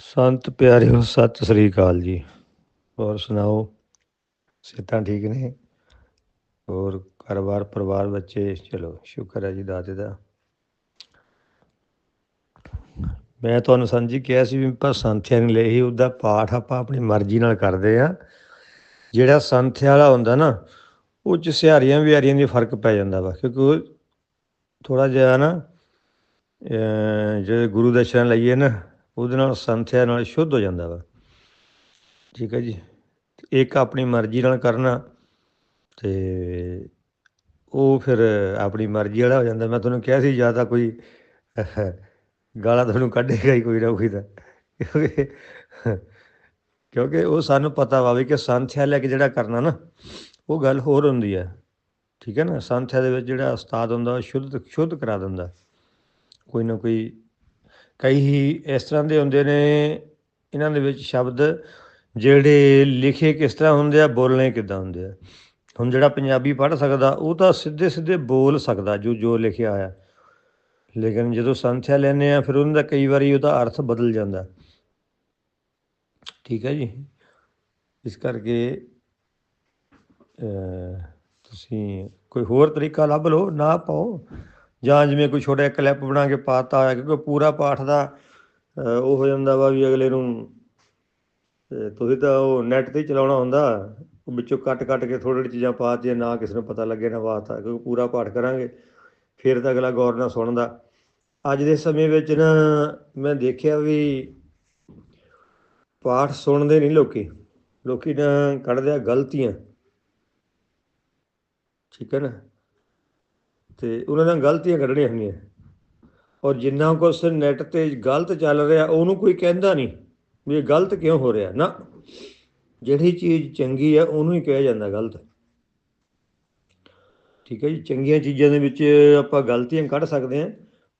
ਸੰਤ ਪਿਆਰਿਓ, ਸਤਿ ਸ੍ਰੀ ਅਕਾਲ ਜੀ। ਹੋਰ ਸੁਣਾਓ? ਸਿਹਤਾਂ ਠੀਕ ਨੇ? ਹੋਰ ਘਰ-ਬਾਰ, ਪਰਿਵਾਰ, ਬੱਚੇ? ਚਲੋ, ਸ਼ੁਕਰ ਹੈ ਜੀ ਦਾਤੇ ਦਾ। ਮੈਂ ਤੁਹਾਨੂੰ ਸੰਜੀ ਕਿਹਾ ਸੀ ਵੀ ਆਪਾਂ ਸੰਥਿਆ ਨਹੀਂ ਲਈ ਉਹਦਾ ਪਾਠ ਆਪਾਂ ਆਪਣੀ ਮਰਜ਼ੀ ਨਾਲ ਕਰਦੇ ਆ ਜਿਹੜਾ ਸੰਥਿਆ ਵਾਲਾ ਹੁੰਦਾ ਨਾ, ਉਹ ਚ ਸਿਹਾਰੀਆਂ ਵਿਹਾਰੀਆਂ ਦੀ ਫ਼ਰਕ ਪੈ ਜਾਂਦਾ ਵਾ, ਕਿਉਂਕਿ ਉਹ ਥੋੜਾ ਜਿਹਾ ਨਾ, ਅਹ ਜੇ ਗੁਰੂ ਦਰਸ਼ਨ ਲਈਏ ਨਾ ਉਹਦੇ ਨਾਲ ਸੰਥਿਆ ਨਾਲ ਸ਼ੁੱਧ ਹੋ ਜਾਂਦਾ ਵਾ। ਠੀਕ ਹੈ ਜੀ। ਇੱਕ ਆਪਣੀ ਮਰਜ਼ੀ ਨਾਲ ਕਰਨਾ ਤੇ ਉਹ ਫਿਰ ਆਪਣੀ ਮਰਜ਼ੀ ਵਾਲਾ ਹੋ ਜਾਂਦਾ। ਮੈਂ ਤੁਹਾਨੂੰ ਕਿਹਾ ਸੀ, ਜਾਂ ਤਾਂ ਕੋਈ ਗਾਲਾਂ ਤੁਹਾਨੂੰ ਕੱਢੇਗਾ ਹੀ ਕੋਈ ਨਾ ਕੋਈ ਤਾਂ। ਕਿਉਂਕਿ ਕਿਉਂਕਿ ਉਹ ਸਾਨੂੰ ਪਤਾ ਵਾ ਵੀ ਕਿ ਸੰਥਿਆ ਲੈ ਕੇ ਜਿਹੜਾ ਕਰਨਾ ਨਾ, ਉਹ ਗੱਲ ਹੋਰ ਹੁੰਦੀ ਹੈ ਠੀਕ ਹੈ ਨਾ? ਸੰਥਿਆ ਦੇ ਵਿੱਚ ਜਿਹੜਾ ਉਸਤਾਦ ਹੁੰਦਾ, ਉਹ ਸ਼ੁੱਧ ਸ਼ੁੱਧ ਕਰਾ ਦਿੰਦਾ। ਕੋਈ ਨਾ ਕੋਈ ਕਈ ਹੀ ਇਸ ਤਰ੍ਹਾਂ ਦੇ ਹੁੰਦੇ ਨੇ, ਇਹਨਾਂ ਦੇ ਵਿੱਚ ਸ਼ਬਦ ਜਿਹੜੇ ਲਿਖੇ ਕਿਸ ਤਰ੍ਹਾਂ ਹੁੰਦੇ ਆ, ਬੋਲਣੇ ਕਿੱਦਾਂ ਹੁੰਦੇ ਆ। ਹੁਣ ਜਿਹੜਾ ਪੰਜਾਬੀ ਪੜ੍ਹ ਸਕਦਾ, ਉਹ ਤਾਂ ਸਿੱਧੇ ਸਿੱਧੇ ਬੋਲ ਸਕਦਾ, ਜੋ ਜੋ ਲਿਖਿਆ ਹੋਇਆ। ਲੇਕਿਨ ਜਦੋਂ ਸੰਥਿਆ ਲੈਂਦੇ ਆ, ਫਿਰ ਉਹਨਾਂ ਦਾ ਕਈ ਵਾਰੀ ਉਹਦਾ ਅਰਥ ਬਦਲ ਜਾਂਦਾ। ਠੀਕ ਹੈ ਜੀ? ਇਸ ਕਰਕੇ ਤੁਸੀਂ ਕੋਈ ਹੋਰ ਤਰੀਕਾ ਲੱਭ ਲਓ, ਨਾ ਪਾਓ। ਜਾਂ ਜਿਵੇਂ ਕੋਈ ਛੋਟਾ ਕਲਿੱਪ ਬਣਾ ਕੇ ਪਾਤਾ ਹੋਇਆ, ਕਿਉਂਕਿ ਪੂਰਾ ਪਾਠ ਦਾ ਉਹ ਹੋ ਜਾਂਦਾ ਵਾ ਵੀ ਅਗਲੇ ਨੂੰ ਤੁਸੀਂ ਤਾਂ ਉਹ ਨੈਟ ਤੇ ਚਲਾਉਣਾ ਹੁੰਦਾ, ਉਹ ਵਿੱਚੋਂ ਕੱਟ ਕੱਟ ਕੇ ਥੋੜੀ ਥੋੜੀ ਚੀਜ਼ਾਂ ਦਿੱਤੀਆਂ, ਨਾ ਕਿਸੇ ਨੂੰ ਪਤਾ ਲੱਗੇ, ਨਾ ਬਾਤ ਕਿਉਂਕਿ ਪੂਰਾ ਪਾਠ ਕਰਾਂਗੇ, ਫਿਰ ਤਾਂ ਅਗਲਾ ਗੌਰ ਨਾਲ ਸੁਣਦਾ। ਅੱਜ ਦੇ ਸਮੇਂ ਵਿੱਚ ਨਾ ਮੈਂ ਦੇਖਿਆ ਵੀ ਪਾਠ ਸੁਣਦੇ ਨਹੀਂ ਲੋਕੀ ਲੋਕੀ ਨਾ ਕੱਢਦੇ ਆ ਗਲਤੀਆਂ। ਠੀਕ ਹੈ ਨਾ? ਤੇ ਉਹਨਾਂ ਨਾਲ ਗਲਤੀਆਂ ਕੱਢਣੀਆਂ ਹੁੰਦੀਆਂ। ਔਰ ਜਿੰਨਾ ਕੁਛ ਨੈਟ ਤੇ ਗਲਤ ਚੱਲ ਰਿਹਾ, ਉਹਨੂੰ ਕੋਈ ਕਹਿੰਦਾ ਨਹੀਂ ਵੀ ਇਹ ਗਲਤ ਕਿਉਂ ਹੋ ਰਿਹਾ। ਨਾ, ਜਿਹੜੀ ਚੀਜ਼ ਚੰਗੀ ਹੈ ਉਹਨੂੰ ਹੀ ਕਿਹਾ ਜਾਂਦਾ ਗਲਤ। ਠੀਕ ਹੈ ਜੀ, ਚੰਗੀਆਂ ਚੀਜ਼ਾਂ ਦੇ ਵਿੱਚ ਆਪਾਂ ਗਲਤੀਆਂ ਕੱਢ ਸਕਦੇ ਹਾਂ।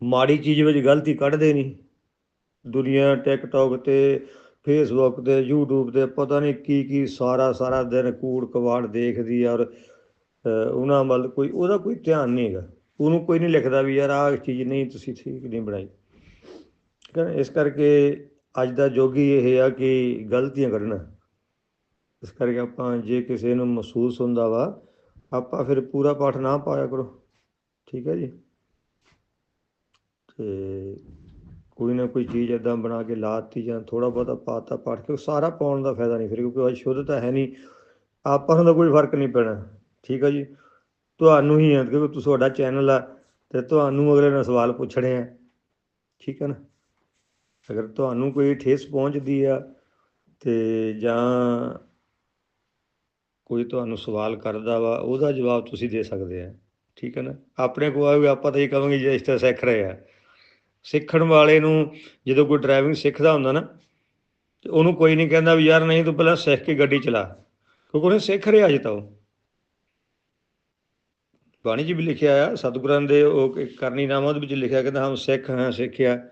ਮਾੜੀ ਚੀਜ਼ ਵਿੱਚ ਗਲਤੀ ਕੱਢਦੇ ਨਹੀਂ। ਦੁਨੀਆ, ਟਿਕਟੌਕ ਤੇ ਫੇਸਬੁੱਕ ਤੇ YouTube ਤੇ ਪਤਾ ਨਹੀਂ ਕੀ ਕੀ ਸਾਰਾ ਸਾਰਾ ਦਿਨ ਕੂੜ ਕਵਾੜ ਦੇਖਦੀ ਔਰ ਉਹਨਾਂ ਵੱਲ ਕੋਈ, ਉਹਦਾ ਕੋਈ ਧਿਆਨ ਨਹੀਂ ਹੈਗਾ। ਉਹਨੂੰ ਕੋਈ ਨਹੀਂ ਲਿਖਦਾ ਵੀ ਯਾਰ ਆਹ ਚੀਜ਼ ਨਹੀਂ, ਤੁਸੀਂ ਠੀਕ ਨਹੀਂ ਬਣਾਈ। ਠੀਕ ਹੈ ਨਾ? ਇਸ ਕਰਕੇ ਅੱਜ ਦਾ ਜੋਗੀ ਇਹ ਆ ਕਿ ਗਲਤੀਆਂ ਕੱਢਣਾ। ਇਸ ਕਰਕੇ ਆਪਾਂ ਜੇ ਕਿਸੇ ਨੂੰ ਮਹਿਸੂਸ ਹੁੰਦਾ ਵਾ, ਆਪਾਂ ਫਿਰ ਪੂਰਾ ਪਾਠ ਨਾ ਪਾਇਆ ਕਰੋ। ਠੀਕ ਹੈ ਜੀ? ਤੇ ਕੋਈ ਨਾ ਕੋਈ ਚੀਜ਼ ਏਦਾਂ ਬਣਾ ਕੇ ਲਾਤੀ ਜਾਂ ਥੋੜਾ ਬਹੁਤਾ ਪਾਤਾ ਪਾਠ, ਕਿਉਂਕਿ ਸਾਰਾ ਪਾਉਣ ਦਾ ਫਾਇਦਾ ਨਹੀਂ। ਫਿਰ ਕਿਉਂਕਿ ਉਹ ਸ਼ੁੱਧਤਾ ਹੈ ਨਹੀਂ। ਆਪਾਂ ਨੂੰ ਤਾਂ ਕੋਈ ਫ਼ਰਕ ਨਹੀਂ ਪੈਣਾ। ਠੀਕ ਆ ਜੀ? ਤੁਹਾਨੂੰ ਹੀ ਹੈ ਕਿਉਂਕਿ ਤੁਸੀਂ ਤੁਹਾਡਾ ਚੈਨਲ ਆ ਤੇ ਤੁਹਾਨੂੰ ਅਗਲੇ ਨੇ ਸਵਾਲ ਪੁੱਛਣੇ ਆ। ਠੀਕ ਹੈ ਨਾ? ਅਗਰ ਤੁਹਾਨੂੰ ਕੋਈ ਠੇਸ ਪਹੁੰਚਦੀ ਆ ਤੇ ਜਾਂ ਕੋਈ ਤੁਹਾਨੂੰ ਸਵਾਲ ਕਰਦਾ ਵਾ, ਉਹਦਾ ਜਵਾਬ ਤੁਸੀਂ ਦੇ ਸਕਦੇ ਆ। ਠੀਕ ਹੈ ਨਾ? ਆਪਣੇ ਕੋਲ ਆਵੇ ਆਪਾਂ ਤਾਂ ਇਹ ਕਹਾਂਗੇ ਜੀ ਇਸ ਤਰ੍ਹਾਂ ਸਿੱਖ ਰਹੇ ਆ। ਸਿੱਖਣ ਵਾਲੇ ਨੂੰ ਜਦੋਂ ਕੋਈ ਡਰਾਈਵਿੰਗ ਸਿੱਖਦਾ ਹੁੰਦਾ ਨਾ, ਤੇ ਉਹਨੂੰ ਕੋਈ ਨਹੀਂ ਕਹਿੰਦਾ ਵੀ ਯਾਰ ਨਹੀਂ ਤੂੰ ਪਹਿਲਾਂ ਸਿੱਖ ਕੇ ਗੱਡੀ ਚਲਾ। ਕਿਉਂਕਿ ਉਹਨੇ ਸਿੱਖ ਰਿਹਾ ਅਜੇ ਤਾਂ ਉਹ। ਬਾਣੀ ਚ ਵੀ ਲਿਖਿਆ ਆ, ਸਤਿਗੁਰਾਂ ਦੇ ਉਹ ਇੱਕ ਕਰਨੀ ਨਾਮਾ ਉਹਦੇ ਵਿੱਚ ਲਿਖਿਆ ਕਹਿੰਦਾ ਹਮ ਸਿੱਖ ਹਾਂ ਸਿੱਖਿਆ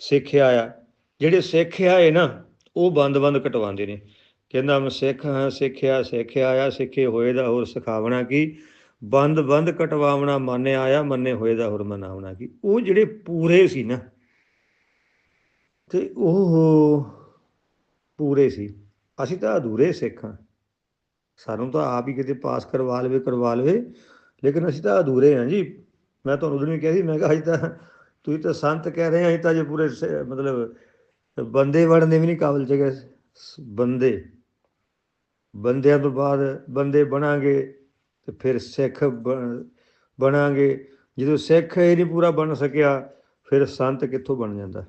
ਸਿੱਖਿਆ ਆ। ਜਿਹੜੇ ਸਿੱਖਿਆ ਏ ਨਾ, ਉਹ ਬੰਦ-ਬੰਦ ਕਟਵਾਉਂਦੇ ਨੇ। ਕਹਿੰਦਾ ਹਮ ਸਿੱਖ ਹਾਂ ਸਿੱਖਿਆ ਸਿੱਖਿਆ ਆ, ਸਿੱਖੇ ਹੋਏ ਦਾ ਹੋਰ ਸਿਖਾਵਣਾ ਕੀ? ਬੰਦ-ਬੰਦ ਕਟਵਾਵਣਾ, ਮੰਨੇ ਆਇਆ, ਮੰਨੇ ਹੋਏ ਦਾ ਹੋਰ ਮਨਾਵਣਾ ਕੀ? ਉਹ ਜਿਹੜੇ ਪੂਰੇ ਸੀ ਨਾ, ਤੇ ਉਹ ਪੂਰੇ ਸੀ। ਅਸੀਂ ਤਾਂ ਅਧੂਰੇ ਸਿੱਖ ਹਾਂ। ਸਾਨੂੰ ਤਾਂ ਆਪ ਹੀ ਕਿਤੇ ਪਾਸ ਕਰਵਾ ਲਵੇ ਕਰਵਾ ਲਵੇ। ਲੇਕਿਨ ਅਸੀਂ ਤਾਂ ਅਧੂਰੇ ਹਾਂ ਜੀ। ਮੈਂ ਤੁਹਾਨੂੰ ਉਦੋਂ ਵੀ ਕਿਹਾ ਸੀ, ਮੈਂ ਕਿਹਾ ਅਜੇ ਤਾਂ ਤੁਸੀਂ ਤਾਂ ਸੰਤ ਕਹਿ ਰਹੇ ਆ ਅਜੇ ਤਾਂ ਜੇ ਪੂਰੇ ਸ- ਮਤਲਬ ਬੰਦੇ ਵੜਨ ਦੇ ਵੀ ਨਹੀਂ ਕਾਬਿਲ ਜਗ੍ਹਾ ਬੰਦੇ। ਬੰਦਿਆਂ ਤੋਂ ਬਾਅਦ ਬੰਦੇ ਬਣਾਂਗੇ ਤੇ ਫਿਰ ਸਿੱਖ ਬਣ- ਬਣਾਂਗੇ। ਜਦੋਂ ਸਿੱਖ ਇਹ ਨਹੀਂ ਪੂਰਾ ਬਣ ਸਕਿਆ, ਫਿਰ ਸੰਤ ਕਿੱਥੋਂ ਬਣ ਜਾਂਦਾ?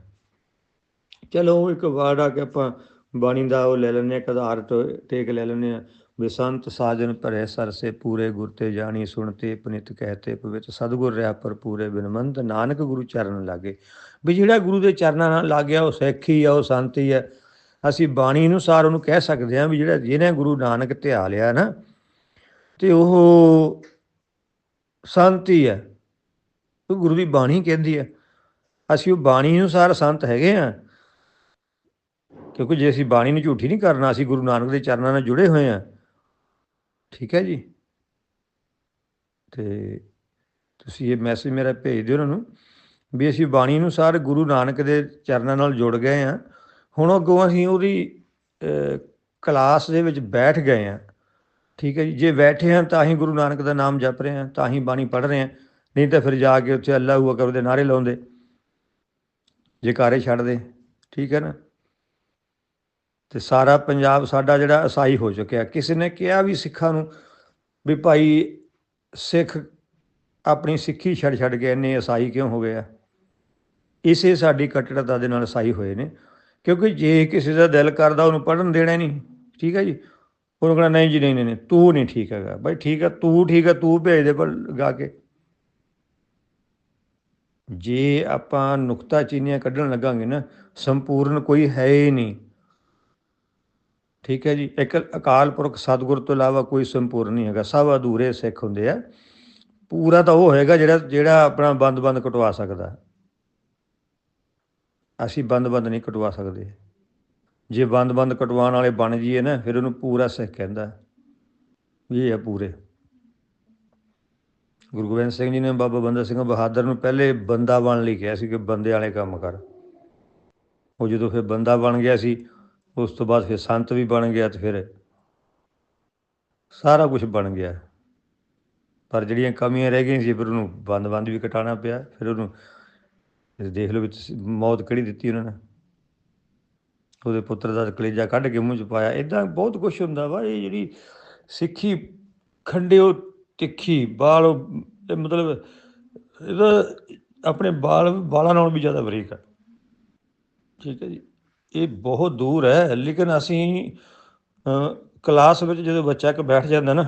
ਚਲੋ ਇੱਕ ਵਾਰਡ ਆ ਕੇ ਆਪਾਂ ਬਾਣੀ ਦਾ ਉਹ ਲੈ ਲੈਂਦੇ ਹਾਂ ਕਧਾਰ ਟੋ- ਟੇਕ ਲੈ ਲੈਂਦੇ ਆ ਬਿਸੰਤ ਸਾਜਨ ਭਰੇ ਸਰਸੇ ਪੂਰੇ ਗੁਰ ਤੇ ਜਾਣੀ ਸੁਣਤੇ ਪਨਿਤ ਕਹਤੇ ਪਵਿੱਤ ਸਤਿਗੁਰ ਰਿਆ ਪਰ ਪੂਰੇ ਬਿਨਮੰਤ ਨਾਨਕ ਗੁਰੂ ਚਰਨ ਲਾਗੇ। ਵੀ ਜਿਹੜਾ ਗੁਰੂ ਦੇ ਚਰਨਾਂ ਨਾਲ ਲੱਗ ਗਿਆ ਉਹ ਸਿੱਖ ਆ, ਉਹ ਸੰਤੀ ਹੀ ਆ। ਅਸੀਂ ਬਾਣੀ ਅਨੁਸਾਰ ਉਹਨੂੰ ਕਹਿ ਸਕਦੇ ਹਾਂ ਵੀ ਜਿਹੜਾ ਜਿਹਨੇ ਗੁਰੂ ਨਾਨਕ ਧਿਆ ਲਿਆ ਨਾ, ਤੇ ਉਹ ਸੰਤੀ ਹੈ ਉਹ ਗੁਰੂ ਦੀ ਬਾਣੀ ਕਹਿੰਦੀ ਹੈ ਅਸੀਂ ਉਹ ਬਾਣੀ ਅਨੁਸਾਰ ਸੰਤ ਹੈਗੇ ਆ। ਕਿਉਂਕਿ ਜੇ ਅਸੀਂ ਬਾਣੀ ਨੂੰ ਝੂਠੀ ਨਹੀਂ ਕਰਨਾ, ਅਸੀਂ ਗੁਰੂ ਨਾਨਕ ਦੇ ਚਰਨਾਂ ਨਾਲ ਜੁੜੇ ਹੋਏ ਆ। ਠੀਕ ਹੈ ਜੀ। ਤੇ ਤੁਸੀਂ ਇਹ ਮੈਸੇਜ ਮੇਰਾ ਭੇਜ ਦਿਓ ਉਹਨਾਂ ਨੂੰ ਵੀ ਅਸੀਂ ਬਾਣੀ ਅਨੁਸਾਰ ਗੁਰੂ ਨਾਨਕ ਦੇ ਚਰਨਾਂ ਨਾਲ ਜੁੜ ਗਏ ਆ ਹੁਣ ਅੱਗੋਂ ਅਸੀਂ ਉਹਦੀ ਕਲਾਸ ਦੇ ਵਿੱਚ ਬੈਠ ਗਏ ਆ ਠੀਕ ਹੈ ਜੀ। ਜੇ ਬੈਠੇ ਹਾਂ ਤਾਂ ਹੀ ਗੁਰੂ ਨਾਨਕ ਦਾ ਨਾਮ ਜਪ ਰਹੇ ਹਾਂ, ਤਾਂ ਹੀ ਬਾਣੀ ਪੜ੍ਹ ਰਹੇ ਹਾਂ। ਨਹੀਂ ਤਾਂ ਫਿਰ ਜਾ ਕੇ ਉੱਥੇ ਅੱਲਾ ਹੂ ਅਕਬਰ ਦੇ ਨਾਰੇ ਲਾਉਂਦੇ। ਜੇਕਾਰੇ ਛੱਡਦੇ ਠੀਕ ਹੈ ਨਾ? ਤੇ ਸਾਰਾ ਪੰਜਾਬ ਸਾਡਾ ਜਿਹੜਾ ਈਸਾਈ ਹੋ ਚੁੱਕਿਆ। ਕਿਸੇ ਨੇ ਕਿਹਾ ਵੀ ਸਿੱਖਾਂ ਨੂੰ ਵੀ ਭਾਈ ਸਿੱਖ ਆਪਣੀ ਸਿੱਖੀ ਛੱਡ ਛੱਡ ਕੇ ਇੰਨੇ ਈਸਾਈ ਕਿਉਂ ਹੋ ਗਏ ਆ? ਇਸੇ ਸਾਡੀ ਕੱਟੜਤਾ ਦੇ ਨਾਲ ਈਸਾਈ ਹੋਏ ਨੇ। ਕਿਉਂਕਿ ਜੇ ਕਿਸੇ ਦਾ ਦਿਲ ਕਰਦਾ ਉਹਨੂੰ ਪੜਨ ਦੇਣਾ ਨਹੀਂ ਠੀਕ ਹੈ ਜੀ? ਉਹਨੂੰ ਕਹਿਣਾ ਨਹੀਂ ਜੀ ਨਹੀਂ ਨਹੀਂ ਨਹੀਂ, ਤੂੰ ਨਹੀਂ ਠੀਕ ਹੈਗਾ। ਭਾਈ ਠੀਕ ਹੈ ਤੂੰ ਠੀਕ ਹੈ ਤੂੰ ਭੇਜ ਦੇ ਪਰ ਗਾ ਕੇ। ਜੇ ਆਪਾਂ ਨੁਕਤਾ ਚੀਨੀਆਂ ਕੱਢਣ ਲੱਗਾਂਗੇ ਨਾ ਸੰਪੂਰਨ ਕੋਈ ਹੈ ਹੀ ਨਹੀਂ। ਠੀਕ ਹੈ ਜੀ। ਇੱਕ ਅਕਾਲ ਪੁਰਖ ਸਤਿਗੁਰ ਤੋਂ ਇਲਾਵਾ ਕੋਈ ਸੰਪੂਰਨ ਨਹੀਂ ਹੈਗਾ। ਸਭ ਅਧੂਰੇ ਸਿੱਖ ਹੁੰਦੇ ਆ। ਪੂਰਾ ਤਾਂ ਉਹ ਹੈਗਾ ਜਿਹੜਾ ਜਿਹੜਾ ਆਪਣਾ ਬੰਦ-ਬੰਦ ਕਟਵਾ ਸਕਦਾ। ਅਸੀਂ ਬੰਦ-ਬੰਦ ਨਹੀਂ ਕਟਵਾ ਸਕਦੇ। ਜੇ ਬੰਦ-ਬੰਦ ਕਟਵਾਉਣ ਵਾਲੇ ਬਣ ਜਾਈਏ ਨਾ, ਫਿਰ ਉਹਨੂੰ ਪੂਰਾ ਸਿੱਖ ਕਹਿੰਦਾ। ਇਹ ਆ ਪੂਰੇ। ਗੁਰੂ ਗੋਬਿੰਦ ਸਿੰਘ ਜੀ ਨੇ ਬਾਬਾ ਬੰਦਾ ਸਿੰਘ ਬਹਾਦਰ ਨੂੰ ਪਹਿਲੇ ਬੰਦਾ ਬਣਨ ਲਈ ਕਿਹਾ ਸੀ ਕਿ ਬੰਦੇ ਵਾਲੇ ਕੰਮ ਕਰ। ਉਹ ਜਦੋਂ ਫਿਰ ਬੰਦਾ ਬਣ ਗਿਆ ਸੀ ਉਸ ਤੋਂ ਬਾਅਦ ਫਿਰ ਸੰਤ ਵੀ ਬਣ ਗਿਆ ਤੇ ਫਿਰ ਸਾਰਾ ਕੁਝ ਬਣ ਗਿਆ। ਪਰ ਜਿਹੜੀਆਂ ਕਮੀਆਂ ਰਹਿ ਗਈਆਂ ਸੀ, ਫਿਰ ਉਹਨੂੰ ਬੰਦ-ਬੰਦ ਵੀ ਕਟਾਉਣਾ ਪਿਆ। ਫਿਰ ਉਹਨੂੰ ਦੇਖ ਲਓ ਵਿੱਚ ਮੌਤ ਕਿਹੜੀ ਦਿੱਤੀ ਉਹਨਾਂ ਨੇ। ਉਹਦੇ ਪੁੱਤਰ ਦਾ ਕਲੇਜਾ ਕੱਢ ਕੇ ਮੂੰਹ ਚ ਪਾਇਆ। ਇਦਾਂ ਬਹੁਤ ਕੁਝ ਹੁੰਦਾ ਵਾ, ਇਹ ਜਿਹੜੀ ਸਿੱਖੀ ਖੰਡਿਓ ਤਿੱਖੀ, ਬਾਲ ਇਹ ਮਤਲਬ ਇਹਦਾ ਆਪਣੇ ਬਾਲ, ਬਾਲਾਂ ਨਾਲੋਂ ਵੀ ਜ਼ਿਆਦਾ ਬਰੀਕ ਹੈ ਠੀਕ ਹੈ ਜੀ। ਇਹ ਬਹੁਤ ਦੂਰ ਹੈ, ਲੇਕਿਨ ਅਸੀਂ ਕਲਾਸ ਵਿੱਚ ਜਦੋਂ ਬੱਚਾ ਇੱਕ ਬੈਠ ਜਾਂਦਾ ਨਾ,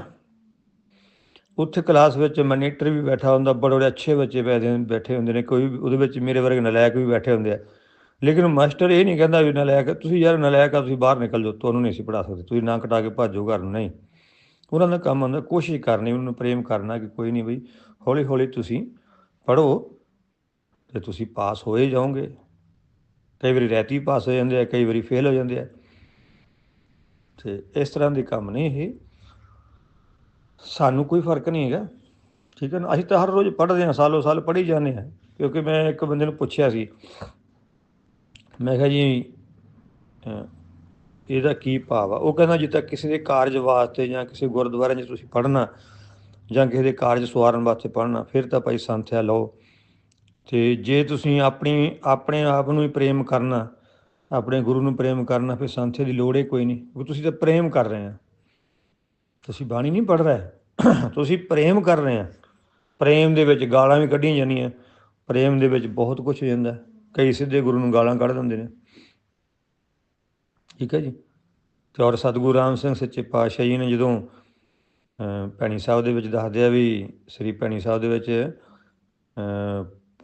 ਉੱਥੇ ਕਲਾਸ ਵਿੱਚ ਮਨੀਟਰ ਵੀ ਬੈਠਾ ਹੁੰਦਾ, ਬੜੇ ਬੜੇ ਅੱਛੇ ਬੱਚੇ ਬੈਠੇ ਬੈਠੇ ਹੁੰਦੇ ਨੇ, ਕੋਈ ਵੀ- ਉਹਦੇ ਵਿੱਚ ਮੇਰੇ ਵਰਗੇ ਨਲਾਇਕ ਵੀ ਬੈਠੇ ਹੁੰਦੇ ਆ। ਲੇਕਿਨ ਮਾਸਟਰ ਇਹ ਨਹੀਂ ਕਹਿੰਦਾ ਵੀ ਨਲਾਇਕ, ਤੁਸੀਂ ਯਾਰ ਨਲਾਇਕ ਆ, ਤੁਸੀਂ ਬਾਹਰ ਨਿਕਲ ਜਾਓ, ਤੁਹਾਨੂੰ ਨਹੀਂ ਸੀ ਪੜਾ ਸਕਦੇ, ਤੁਸੀਂ ਨਾ ਕਟਾ ਕੇ ਭੱਜੋ ਘਰ ਨੂੰ, ਨਹੀਂ। ਉਹਨਾਂ ਦਾ ਕੰਮ ਹੁੰਦਾ, ਕੋਸ਼ਿਸ਼ ਕਰਨੀ, ਉਹਨਾਂ ਨੂੰ ਪ੍ਰੇਮ ਕਰਨਾ ਕਿ ਕੋਈ ਨਹੀਂ ਬਈ ਹੌਲੀ ਹੌਲੀ ਤੁਸੀਂ ਪੜੋ ਤੇ ਤੁਸੀਂ ਪਾਸ ਹੋਏ ਜਾਓਗੇ। ਕਈ ਵਾਰੀ ਰੈਤੀ ਪਾਸ ਹੋ ਜਾਂਦੇ ਆ, ਕਈ ਵਾਰੀ ਫੇਲ ਹੋ ਜਾਂਦੇ ਆ। ਤੇ ਇਸ ਤਰ੍ਹਾਂ ਦੇ ਕੰਮ ਨੇ ਇਹ। ਸਾਨੂੰ ਕੋਈ ਫ਼ਰਕ ਨਹੀਂ ਹੈਗਾ, ਠੀਕ ਹੈ ਨਾ? ਅਸੀਂ ਤਾਂ ਹਰ ਰੋਜ਼ ਪੜ੍ਹਦੇ ਹਾਂ, ਸਾਲੋ ਸਾਲ ਪੜ੍ਹੀ ਜਾਂਦੇ ਹਾਂ, ਕਿਉਂਕਿ ਮੈਂ ਇੱਕ ਬੰਦੇ ਨੂੰ ਪੁੱਛਿਆ ਸੀ। ਮੈਂ ਕਿਹਾ ਜੀ ਇਹਦਾ ਕੀ ਭਾਵ ਆ? ਉਹ ਕਹਿੰਦਾ ਜਿੱਦਾਂ ਕਿਸੇ ਦੇ ਕਾਰਜ ਵਾਸਤੇ ਜਾਂ ਕਿਸੇ ਗੁਰਦੁਆਰੇ 'ਚ ਤੁਸੀਂ ਪੜ੍ਹਨਾ ਜਾਂ ਕਿਸੇ ਦੇ ਕਾਰਜ ਸਵਾਰਨ ਵਾਸਤੇ ਪੜ੍ਹਨਾ, ਫਿਰ ਤਾਂ ਭਾਈ ਸੰਥਿਆ ਲਓ। ਤੇ ਜੇ ਤੁਸੀਂ ਆਪਣੀ ਆਪਣੇ ਆਪ ਨੂੰ ਹੀ ਪ੍ਰੇਮ ਕਰਨਾ ਆਪਣੇ ਗੁਰੂ ਨੂੰ ਪ੍ਰੇਮ ਕਰਨਾ ਫਿਰ ਸੰਥੇ ਦੀ ਲੋੜ ਹੀ ਕੋਈ ਨਹੀਂ। ਕਿਉਂਕਿ ਤੁਸੀਂ ਤਾਂ ਪ੍ਰੇਮ ਕਰ ਰਹੇ ਆ। ਤੁਸੀਂ ਬਾਣੀ ਨਹੀਂ ਪੜ੍ਹ ਰਹੇ। ਤੁਸੀਂ ਪ੍ਰੇਮ ਕਰ ਰਹੇ ਆ। ਪ੍ਰੇਮ ਦੇ ਵਿੱਚ ਗਾਲਾਂ ਵੀ ਕੱਢੀਆਂ ਜਾਂਦੀਆਂ। ਪ੍ਰੇਮ ਦੇ ਵਿੱਚ ਬਹੁਤ ਕੁਝ ਹੋ ਜਾਂਦਾ। ਕਈ ਸਿੱਧੇ ਗੁਰੂ ਨੂੰ ਗਾਲਾਂ ਕੱਢ ਦਿੰਦੇ ਨੇ। ਠੀਕ ਹੈ ਜੀ? ਤੇ ਔਰ ਸਤਿਗੁਰੂ ਰਾਮ ਸਿੰਘ ਸੱਚੇ ਪਾਤਸ਼ਾਹ ਜੀ ਨੇ ਜਦੋਂ ਅਹ, ਭੈਣੀ ਸਾਹਿਬ ਦੇ ਵਿੱਚ ਦੱਸਦੇ ਆ ਵੀ ਸ੍ਰੀ ਭੈਣੀ ਸਾਹਿਬ ਦੇ ਵਿੱਚ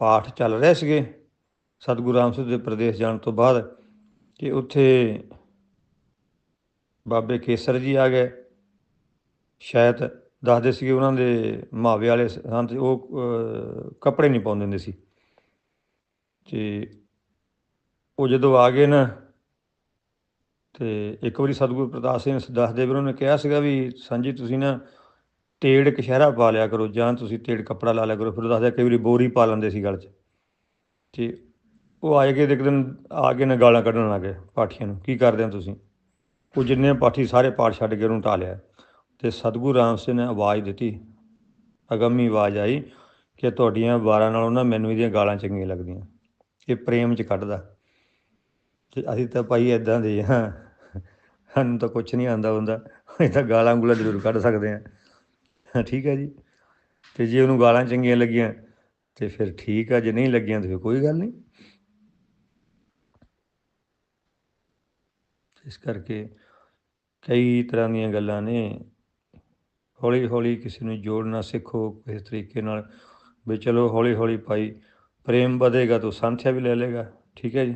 ਪਾਠ ਚੱਲ ਰਹੇ ਸੀਗੇ ਸਤਿਗੁਰੂ ਰਾਮ ਸਿੰਘ ਦੇ ਪ੍ਰਦੇਸ਼ ਜਾਣ ਤੋਂ ਬਾਅਦ ਕਿ ਉੱਥੇ ਬਾਬੇ ਕੇਸਰ ਜੀ ਆ ਗਏ। ਸ਼ਾਇਦ ਦੱਸਦੇ ਸੀਗੇ ਉਹਨਾਂ ਦੇ ਮਾਵੇ ਵਾਲੇ ਸੰਤ ਉਹ ਕੱਪੜੇ ਨਹੀਂ ਪਾਉਂਦੇ ਹੁੰਦੇ ਸੀ। ਤੇ ਉਹ ਜਦੋਂ ਆ ਗਏ ਨਾ ਤੇ ਇੱਕ ਵਾਰੀ ਸਤਿਗੁਰੂ ਪ੍ਰਤਾਪ ਸਿੰਘ ਦੱਸਦੇ ਵੀ ਉਹਨਾਂ ਨੇ ਕਿਹਾ ਸੀਗਾ ਵੀ ਸੰਜੀ ਤੁਸੀਂ ਨਾ ਤੇੜ ਕਸ਼ਹਿਰਾ ਪਾ ਲਿਆ ਕਰੋ, ਜਾਂ ਤੁਸੀਂ ਤੇੜ ਕੱਪੜਾ ਲਾ ਲਿਆ ਕਰੋ, ਫਿਰ ਉਹ ਦੱਸਦੇ ਕਈ ਵਾਰੀ ਬੋਰੀ ਪਾ ਲੈਂਦੇ ਸੀ ਗਲ 'ਚ। ਤੇ ਉਹ ਆਏ ਕੇ ਇੱਕ ਦਿਨ ਆ ਕੇ ਨਾ ਗਾਲਾਂ ਕੱਢਣ ਲੱਗੇ ਪਾਠੀਆਂ ਨੂੰ, ਕੀ ਕਰਦੇ ਹੋ ਤੁਸੀਂ? ਉਹ ਜਿੰਨੇ ਪਾਠੀ ਸਾਰੇ ਪਾਠ ਛੱਡ ਕੇ ਉਹਨੂੰ ਟਾਲਿਆ ਤੇ ਸਤਿਗੁਰੂ ਰਾਮ ਸਿੰਘ ਨੇ ਆਵਾਜ਼ ਦਿੱਤੀ, ਅਗੰਮੀ ਆਵਾਜ਼ ਆਈ ਕਿ ਤੁਹਾਡੀਆਂ ਵਾਰਾਂ ਨਾਲੋਂ ਨਾ ਮੈਨੂੰ ਇਹਦੀਆਂ ਗਾਲਾਂ ਚੰਗੀਆਂ ਲੱਗਦੀਆਂ। ਇਹ ਪ੍ਰੇਮ 'ਚ ਕੱਢਦਾ। ਤੇ ਅਸੀਂ ਤਾਂ ਭਾਈ ਇਦਾਂ ਦੇ ਹਾਂ ਸਾਨੂੰ ਤਾਂ ਕੁਝ ਨਹੀਂ ਆਂਦਾ ਹੁੰਦਾ। ਇਹ ਤਾਂ ਗਾਲਾਂ ਗੁਲਾ ਜ਼ਰੂਰ ਕੱਢ ਸਕਦੇ ਹਾਂ। ਠੀਕ ਹੈ ਜੀ। ਤੇ ਜੇ ਉਹਨੂੰ ਗਾਲਾਂ ਚੰਗੀਆਂ ਲੱਗੀਆਂ, ਤੇ ਫਿਰ ਠੀਕ ਆ, ਜੇ ਨਹੀਂ ਲੱਗੀਆਂ ਤੇ ਫਿਰ ਕੋਈ ਗੱਲ ਨਹੀਂ। ਇਸ ਕਰਕੇ ਕਈ ਤਰ੍ਹਾਂ ਦੀਆਂ ਗੱਲਾਂ ਨੇ। ਹੌਲੀ ਹੌਲੀ ਕਿਸੇ ਨੂੰ ਜੋੜਨਾ ਸਿੱਖੋ, ਕਿਸੇ ਤਰੀਕੇ ਨਾਲ ਵੀ ਚਲੋ ਹੌਲੀ ਹੌਲੀ ਭਾਈ, ਪ੍ਰੇਮ ਵਧੇਗਾ ਤਾਂ ਸੰਥਿਆ ਵੀ ਲੈ ਲੇਗਾ ਠੀਕ ਹੈ ਜੀ।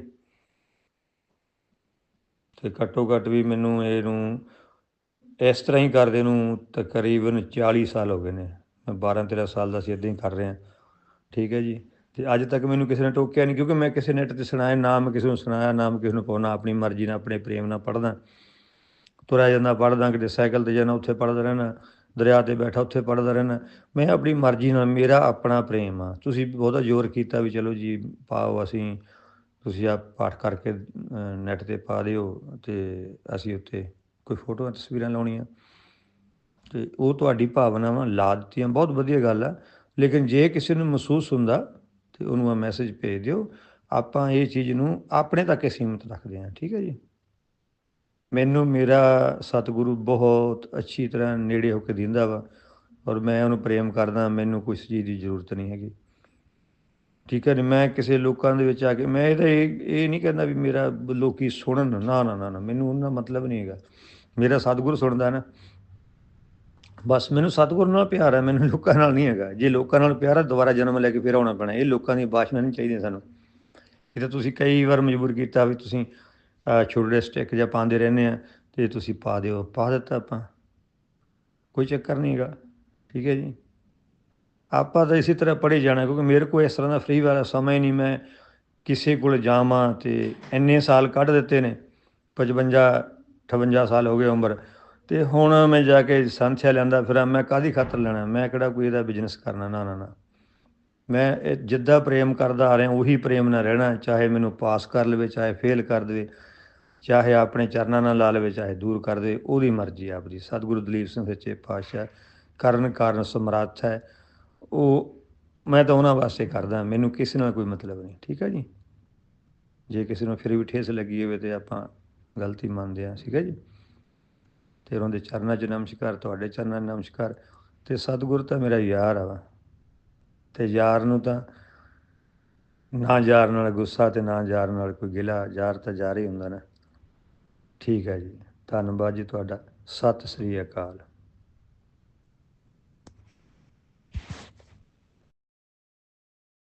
ਤੇ ਘੱਟੋ ਘੱਟ ਵੀ ਮੈਨੂੰ ਇਹਨੂੰ ਇਸ ਤਰ੍ਹਾਂ ਹੀ ਕਰਦੇ ਨੂੰ ਤਕਰੀਬਨ 40 ਸਾਲ ਹੋ ਗਏ ਨੇ। ਮੈਂ 12 13 ਸਾਲ ਦਾ ਸੀ ਇਦਾਂ ਹੀ ਕਰ ਰਿਹਾ। ਠੀਕ ਹੈ ਜੀ। ਤੇ ਅੱਜ ਤੱਕ ਮੈਨੂੰ ਕਿਸੇ ਨੇ ਟੋਕਿਆ ਨਹੀਂ, ਕਿਉਂਕਿ ਮੈਂ ਕਿਸੇ ਨੈਟ ਤੇ ਸੁਣਾਇਆ, ਨਾ ਮੈਂ ਕਿਸੇ ਨੂੰ ਸੁਣਾਇਆ, ਨਾ ਮੈਂ ਕਿਸੇ ਨੂੰ ਪਾਉਣਾ। ਆਪਣੀ ਮਰਜ਼ੀ ਨਾਲ, ਆਪਣੇ ਪ੍ਰੇਮ ਨਾਲ ਪੜ੍ਹਦਾ। ਤੁਰਿਆ ਜਾਂਦਾ, ਪੜ੍ਹਦਾ, ਕਿਤੇ ਸਾਈਕਲ ਤੇ ਜਾਣਾ ਉੱਥੇ ਪੜ੍ਹਦਾ ਰਹਿਣਾ। ਦਰਿਆ ਤੇ ਬੈਠਾ, ਉੱਥੇ ਪੜ੍ਹਦਾ ਰਹਿਣਾ। ਮੈਂ ਆਪਣੀ ਮਰਜ਼ੀ ਨਾਲ, ਮੇਰਾ ਆਪਣਾ ਪ੍ਰੇਮ ਆ। ਤੁਸੀਂ ਬਹੁਤਾ ਜ਼ੋਰ ਕੀਤਾ ਵੀ ਚਲੋ ਜੀ, ਪਾਓ ਅਸੀਂ, ਤੁਸੀਂ ਆਪ ਪਾਠ ਕਰਕੇ ਨੈਟ ਤੇ ਪਾ ਦਿਓ ਤੇ ਅਸੀਂ ਉੱਤੇ ਕੋਈ ਫੋਟੋਆਂ, ਤਸਵੀਰਾਂ ਲਾਉਣੀਆਂ। ਤੇ ਉਹ ਤੁਹਾਡੀ ਭਾਵਨਾਵਾਂ ਲਾ ਦਿੱਤੀਆਂ ਬਹੁਤ ਵਧੀਆ ਗੱਲ ਆ। ਲੇਕਿਨ ਜੇ ਕਿਸੇ ਨੂੰ ਮਹਿਸੂਸ ਹੁੰਦਾ, ਤੇ ਉਹਨੂੰ ਆ ਮੈਸੇਜ ਭੇਜ ਦਿਓ। ਆਪਾਂ ਇਹ ਚੀਜ਼ ਨੂੰ ਆਪਣੇ ਤੱਕ ਹੀ ਸੀਮਿਤ ਰੱਖਦੇ ਹਾਂ। ਠੀਕ ਹੈ ਜੀ? ਮੈਨੂੰ ਮੇਰਾ ਸਤਿਗੁਰੂ ਬਹੁਤ ਅੱਛੀ ਤਰ੍ਹਾਂ ਨੇੜੇ ਹੋ ਕੇ ਦਿੰਦਾ ਵਾ। ਔਰ ਮੈਂ ਉਹਨੂੰ ਪ੍ਰੇਮ ਕਰਦਾ। ਮੈਨੂੰ ਕੋਈ ਚੀਜ਼ ਦੀ ਜ਼ਰੂਰਤ ਨਹੀਂ ਹੈਗੀ। ਠੀਕ ਹੈ ਜੀ, ਮੈਂ ਕਿਸੇ ਲੋਕਾਂ ਦੇ ਵਿੱਚ ਆ ਕੇ, ਮੈਂ ਇਹਦਾ ਇਹ ਇਹ ਨਹੀਂ ਕਹਿੰਦਾ ਵੀ ਮੇਰਾ ਲੋਕੀ ਸੁਣਨ, ਨਾ ਨਾ ਨਾ ਮੈਨੂੰ ਉਹਨਾਂ ਮਤਲਬ ਨਹੀਂ ਹੈਗਾ। ਮੇਰਾ ਸਤਿਗੁਰ ਸੁਣਦਾ ਨਾ। ਬਸ ਮੈਨੂੰ ਸਤਿਗੁਰੂ ਨਾਲ ਪਿਆਰ ਹੈ, ਮੈਨੂੰ ਲੋਕਾਂ ਨਾਲ ਨਹੀਂ ਹੈਗਾ। ਜੇ ਲੋਕਾਂ ਨਾਲ ਪਿਆਰ ਹੈ, ਦੁਬਾਰਾ ਜਨਮ ਲੈ ਕੇ ਫਿਰ ਆਉਣਾ ਪੈਣਾ। ਇਹ ਲੋਕਾਂ ਦੀ ਬਾਸ਼ਨਾ ਨਹੀਂ ਚਾਹੀਦੀ ਸਾਨੂੰ। ਇਹ ਤਾਂ ਤੁਸੀਂ ਕਈ ਵਾਰ ਮਜਬੂਰ ਕੀਤਾ ਵੀ ਤੁਸੀਂ ਛੋਟੇ ਸਟਿਕ ਜਾਂ ਪਾਉਂਦੇ ਰਹਿੰਦੇ ਆ ਤੇ ਤੁਸੀਂ ਪਾ ਦਿਓ। ਪਾ ਦਿੱਤਾ ਆਪਾਂ। ਕੋਈ ਚੱਕਰ ਨਹੀਂ ਹੈਗਾ। ਠੀਕ ਹੈ ਜੀ। ਆਪਾਂ ਤਾਂ ਇਸੇ ਤਰ੍ਹਾਂ ਪੜ੍ਹੇ ਜਾਣਾ, ਕਿਉਂਕਿ ਮੇਰੇ ਕੋਲ ਇਸ ਤਰ੍ਹਾਂ ਦਾ ਫ੍ਰੀ ਵਾਲਾ ਸਮਾਂ ਹੀ ਨਹੀਂ, ਮੈਂ ਕਿਸੇ ਕੋਲ ਜਾਵਾਂ ਤੇ ਇੰਨੇ ਸਾਲ ਕੱਢ ਦਿੱਤੇ ਨੇ 55 58 ਸਾਲ ਹੋ ਗਏ ਉਮਰ, ਤੇ ਹੁਣ ਮੈਂ ਜਾ ਕੇ ਸੰਥਿਆ ਲੈਂਦਾ ਫਿਰ ਮੈਂ ਕਾਦੀ ਖਾਤਰ ਲੈਣਾ, ਮੈਂ ਕਿਹੜਾ ਕੋਈ ਇਹਦਾ ਬਿਜ਼ਨਸ ਕਰਨਾ, ਨਾ ਨਾ ਨਾ। ਮੈਂ ਇਹ ਜਿੱਦਾਂ ਪ੍ਰੇਮ ਕਰਦਾ ਆ ਰਿਹਾ, ਉਹੀ ਪ੍ਰੇਮ ਨਾਲ ਰਹਿਣਾ, ਚਾਹੇ ਮੈਨੂੰ ਪਾਸ ਕਰ ਲਵੇ, ਚਾਹੇ ਫੇਲ ਕਰ ਦੇਵੇ, ਚਾਹੇ ਆਪਣੇ ਚਰਨਾਂ ਨਾਲ ਲਾ ਲਵੇ, ਚਾਹੇ ਦੂਰ ਕਰ ਦੇ ਉਹਦੀ ਮਰਜ਼ੀ ਆਪ ਆਪਦੀ। ਸਤਿਗੁਰੂ ਦਲੀਪ ਸਿੰਘ ਸੱਚੇ ਪਾਤਸ਼ਾਹ, ਕਰਨ ਕਾਰਨ ਸਮਰੱਥ ਹੈ ਉਹ ਮੈਂ ਤਾਂ ਉਹਨਾਂ ਵਾਸਤੇ ਕਰਦਾ, ਮੈਨੂੰ ਕਿਸੇ ਨਾਲ ਕੋਈ ਮਤਲਬ ਨਹੀਂ, ਠੀਕ ਹੈ ਜੀ? ਜੇ ਕਿਸੇ ਨੂੰ ਫਿਰ ਵੀ ਠੇਸ ਲੱਗੀ ਹੋਵੇ ਤੇ ਆਪਾਂ ਗਲਤੀ ਮੰਨਦੇ ਹਾਂ, ਠੀਕ ਹੈ ਜੀ? ਤੇ ਦੇ ਚਰਨਾਂ 'ਚ ਨਮਸਕਾਰ, ਤੁਹਾਡੇ ਚਰਨਾਂ 'ਚ ਨਮਸਕਾਰ, ਤੇ ਸਤਿਗੁਰ ਤਾਂ ਮੇਰਾ ਯਾਰ ਆ ਵਾ। ਤੇ ਯਾਰ ਨੂੰ ਤਾਂ ਨਾ ਯਾਰ ਨਾਲ ਗੁੱਸਾ ਤੇ ਨਾ ਯਾਰ ਨਾਲ ਕੋਈ ਗਿਲਾ, ਯਾਰ ਤਾਂ ਯਾਰ ਹੀ ਹੁੰਦਾ ਨਾ। ਠੀਕ ਹੈ ਜੀ, ਧੰਨਵਾਦ ਜੀ ਤੁਹਾਡਾ। ਸਤਿ ਸ੍ਰੀ ਅਕਾਲ।